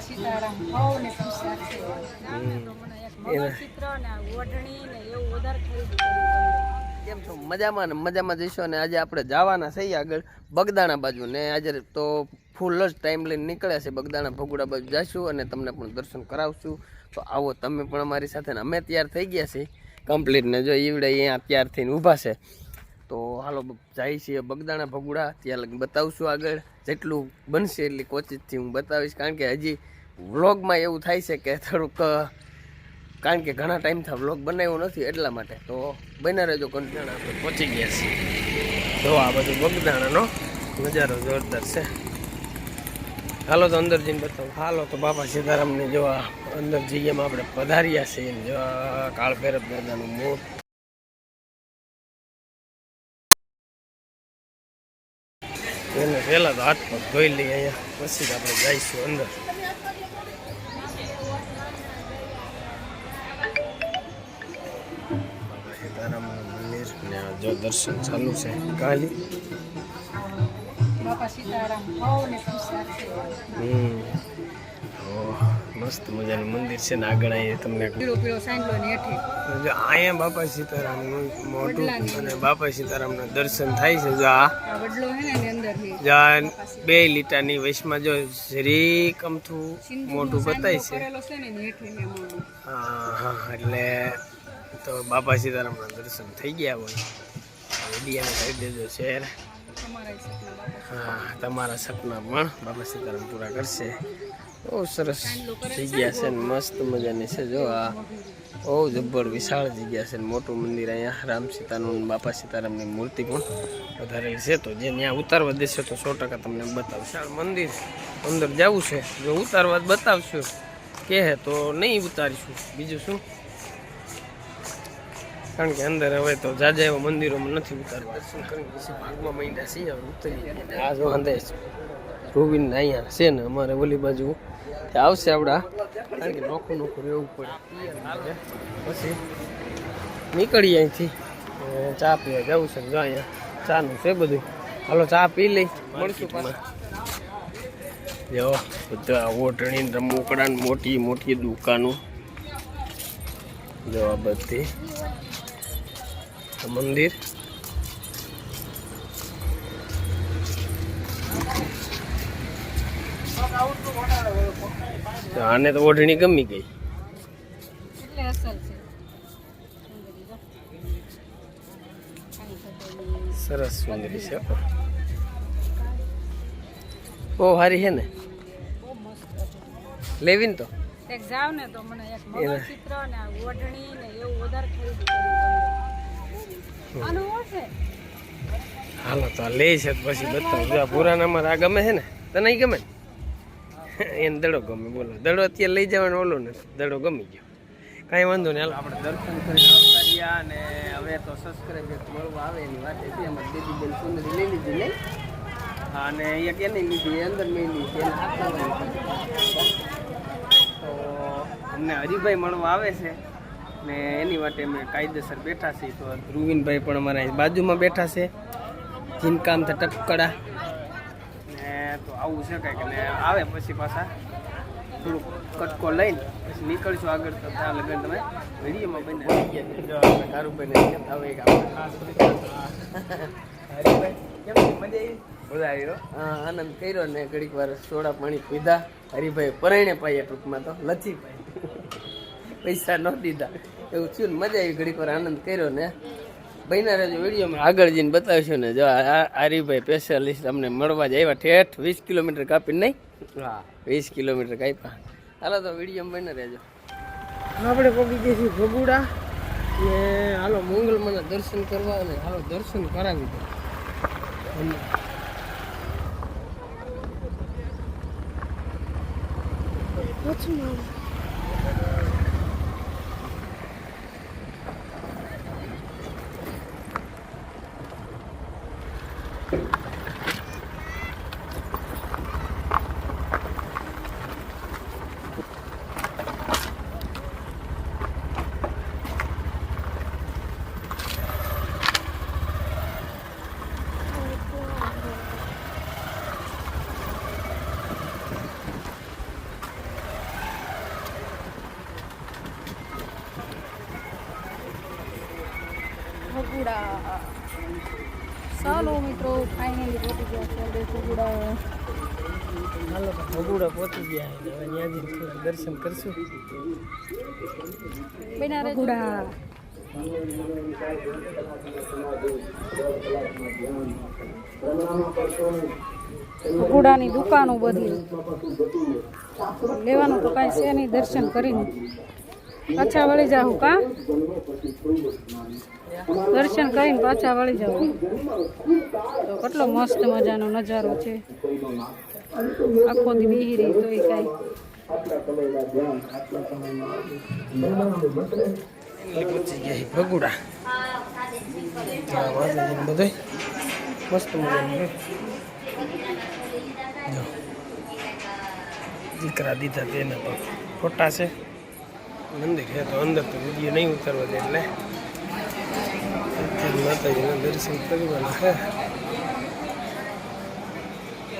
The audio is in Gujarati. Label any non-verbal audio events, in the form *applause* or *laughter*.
બાપા સીતારામ ને કેમ છો? મજામાં ને મજામાં જઈશું અને આજે આપણે જવાના છીએ આગળ બગદાણા બાજુ ને આજે તો ફૂલ જ ટાઈમ લઈને નીકળ્યા છે બગદાણા ભગુડા બાજુ જઈશું અને તમને પણ દર્શન કરાવશું. તો આવો તમે પણ અમારી સાથે ને અમે તૈયાર થઈ ગયા છીએ. કમ્પ્લીટ ને જો ઈવડે અહીંયા તૈયાર થઈને ઊભા છે. તો હાલો જાય છીએ બગદાણા ભગુડા. ત્યાં લગી બતાવશું આગળ. જેટલું બનશે એટલી કોચિતથી હું બતાવીશ. કારણ કે હજી વ્લોગમાં એવું થાય છે કે થોડુંક કારણ કે ઘણા ટાઈમથી વ્લોગ બનાવ્યો નથી એટલા માટે. તો બને રહેજો કંટાણા આપણે. પહોંચી ગયા છીએ. જો આ બધું બગદાણાનો નજારો જોરદાર છે. હાલો તો અંદર જઈને બતાવું. હાલો તો બાપા સીતારામને જો અંદર જઈએ આપણે પધાર્યા છીએ. ને જો કાળ ભૈરવ દાદાનું મોટ એને પહેલાં તો હાથ પગ ધોઈ લઈએ અહીંયા. પછી જ આપણે જઈશું અંદર. સીતારામનું મંદિર ને જો દર્શન ચાલુ છે કાલી. બાપા સીતારામ હમ. ઓહ, મસ્ત મજાનું મંદિર છે ને આગળ અહીંયા તમને અહીંયા બાપા સીતારામનું મોટું અને બાપા સીતારામના દર્શન થાય છે જો આ જો આ બે લીટાની વચમાં જો જરીક અમથું મોટું બતાય છે. હા હા એટલે તો બાપા સીતારામના દર્શન થઈ ગયા હોય. વિડીયાને કરી દેજો શેર હા તમારા સપના પણ બાબા સીતારામ પૂરા કરશે. બહુ સરસ જગ્યા છે ને, મસ્ત મજાની છે જો આ. બહુ જબ્બર વિશાળ જગ્યા છે મોટું મંદિર અહીંયા, રામ સીતાનું બાપા સીતારામની મૂર્તિ પણ વધારે છે. તો જે ત્યાં ઉતારવા દેશે તો સો ટકા તમને બતાવશે. મંદિર અંદર જવું છે. જો ઉતારવા બતાવશું. કે હે તો નહીં ઉતારીશું. બીજું શું? કારણ કે અંદર હવે તો જાજા એવા મંદિરોમાં નથી ઉતારવા દર્શન પછી ભાગમાં મહિના છીએ ઉતરી આ જો અંદે રૂબીન અહીંયા છે ને અમારે ઓલી બાજુ. આવશે આપણા કારણ કે નોખું નોખું રહેવું પડે. પછી નીકળીએ અહીંથી. ચા પીવા જવું છે જો અહીંયા. ચાનું છે બધું. હાલો ચા પી લઈ. મળશું જો, બધા ઓટણી રમકડા મોટી મોટી દુકાનો. જો બધી. મંદિર. આને તો ઓઢણી ગમી ગઈ. સરસ સુંદરી છે. બહુ સારી છે ને? લેવી ને તો? એક જાવ ને તો મને એક મંગળસૂત્ર ને. ઓઢણી ને એવું વધારે ખરીદી આનું શું હાલો તો લે છે પછી બતાવું. પુરાણામાં આ ગમે છે ને? તને ગમે? ને *laughs* એને દડો ગમે, બોલો. દડો અત્યારે લઈ જવાનો ઓલો ને દડો ગમી ગયો. કાંઈ વાંધો નહીં આપણે દર્શન કરીને આવતા અને હવે તો સબસ્ક્રાઈબર મળવા આવે એની વાત હતી. અમારી દીદી બેન સુંદરી લઈ લીધી, નહીં? અને અને એક એને લીધી? અંદર મેં લીધી. તો અમને હરિભાઈ મળવા આવે છે. ને એની માટે અમે કાયદેસર બેઠા છીએ. તો ધ્રુવીનભાઈ પણ અમારા બાજુમાં બેઠા છે. જીનકામ ટપકડા ને તો આવું છે કંઈક ને આવે પછી પાછા થોડુંક કટકો લઈને પછી નીકળશું આગળ તો ત્યાં લગન તમે વિડીયોમાં બને જો આપણે કારુભાઈને કેમ આવે એક આપણે. ખાસ હરિભાઈ કેમ છે? મજા આવી મજા આવી? હો. હા આનંદ કર્યો ને ઘડીક વાર સોડા પાણી પીધા. હરિભાઈ પરણે પાયા ટૂંકમાં તો. લચી પાઈ પૈસા ન દીધા. એવું થયું ને મજા આવી ઘડીક વાર આનંદ કર્યો ને. બહેના રહેજો વિડીયોમાં આગળ જઈને બતાવીશું ને. જો આરીભાઈ સ્પેશિયાલિસ્ટ અમને મળવા જ આવ્યા ઠેઠ વીસ કિલોમીટર કાપી નહીં? હા. વીસ કિલોમીટર કાપ્યા. હાલો તો વિડીયોમાં બહેના રહેજો. આપણે પગી જઈશું ભગુડા. ને હાલો મંગલમાના દર્શન કરવા અને હાલો દર્શન કરાવી દો. What's wrong? ほら。ચાલો મિત્રો ફાઇનલી પહોંચી ગયા છે બે ભગુડા હાલો ભગુડા પહોંચી ગયા હવે ત્યાંથી થોડા દર્શન કરશું. બેના ભગુડા. ભગુડાની દુકાનો બધી. લેવાનું તો કાંઈ છે નહીં દર્શન કરીને. પાછા વળી જાઉં કા? દર્શન કરીને પાછા વળી જાઉં. તો કેટલો મસ્ત મજાનો નજારો છે. આખો દી બેહી રહી તોય કાંઈ. ગયા છે. ભગુડા બધું મસ્ત દીકરા દીધા તેને તો ખોટા છે. મંદિર છે તો અંદર તો વીડિયો નહીં ઉતારવા દે એટલે. માતાજીના દર્શન કરવાના છે.